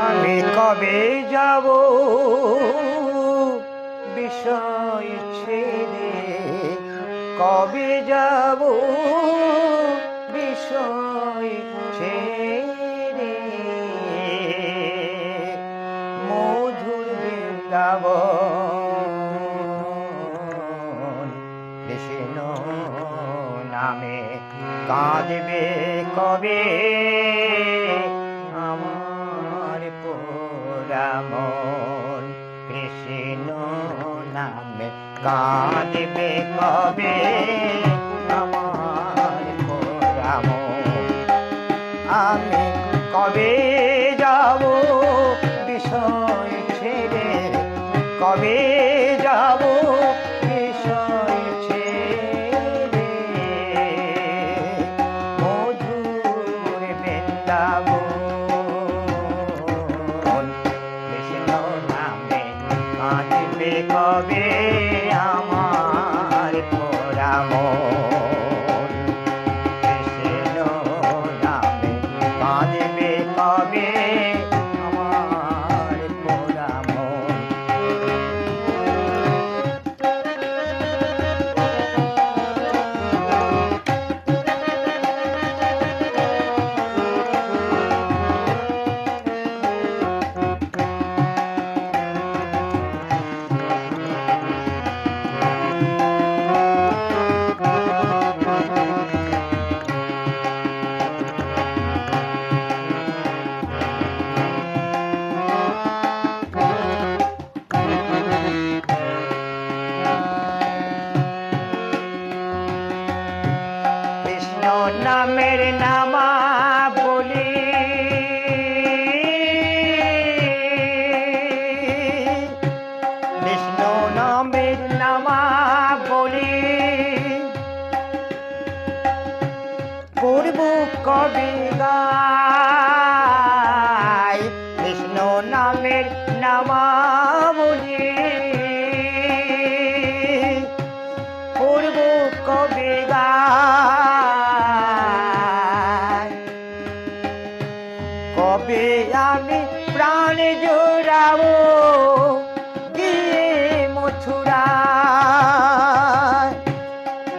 আমি কবে যাব? বিষয় ছেড়ে কবে যাব? বিষয় ছেড়ে মধুর বৃন্দাবন। কৃষ্ণ নামে কাঁদবে কবে? কাঁদবে কবে আমি কবে যাব বিষয় ছেড়ে? কবে যাব কবে নামের নামা বলি। বিষ্ণু নামের নামা বলি। পূর্ব কবি প্রাণ জোড়াবো গিয়ে মথুরা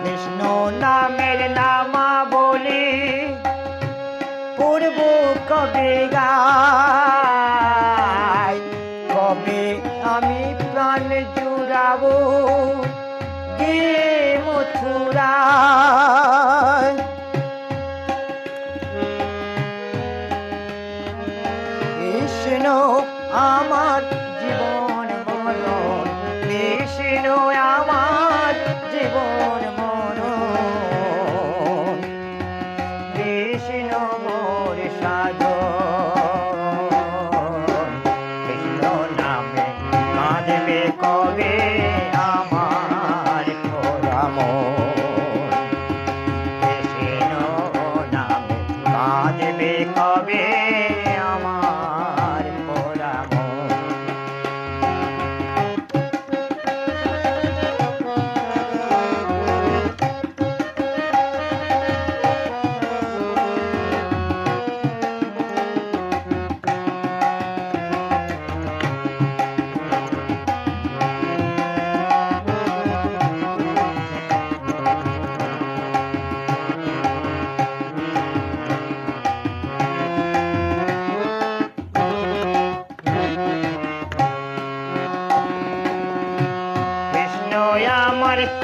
কৃষ্ণ নামের নামা বলে পূর্ব কবে গায়? কবে আমি প্রাণ জুড়াবো গিয়ে মথুরায়? কবে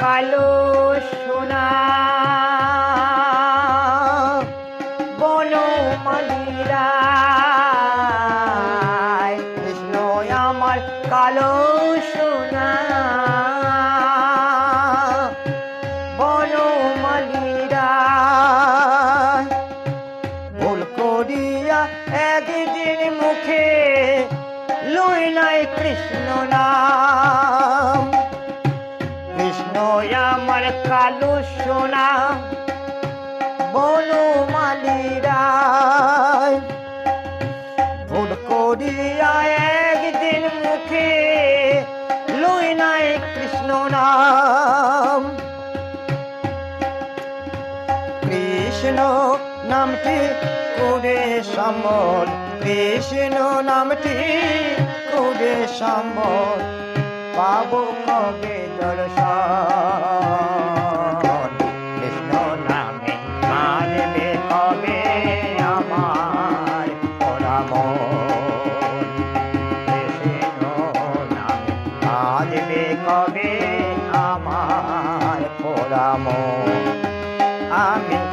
কালো সোনা। বন মন্দিরা কৃষ্ণ আমার কালো সোনা। বন মন্দিরা ভুল করিয়া একদিন মুখে লই নাই কৃষ্ণ নাম। কালো সোনা, বলো মালিরা একদিন মুখে লই নাই কৃষ্ণ নাম। কৃষ্ণ নামটি করে সমল কৃষ্ণ নামটি করে সম্ভব পাব কবে আমি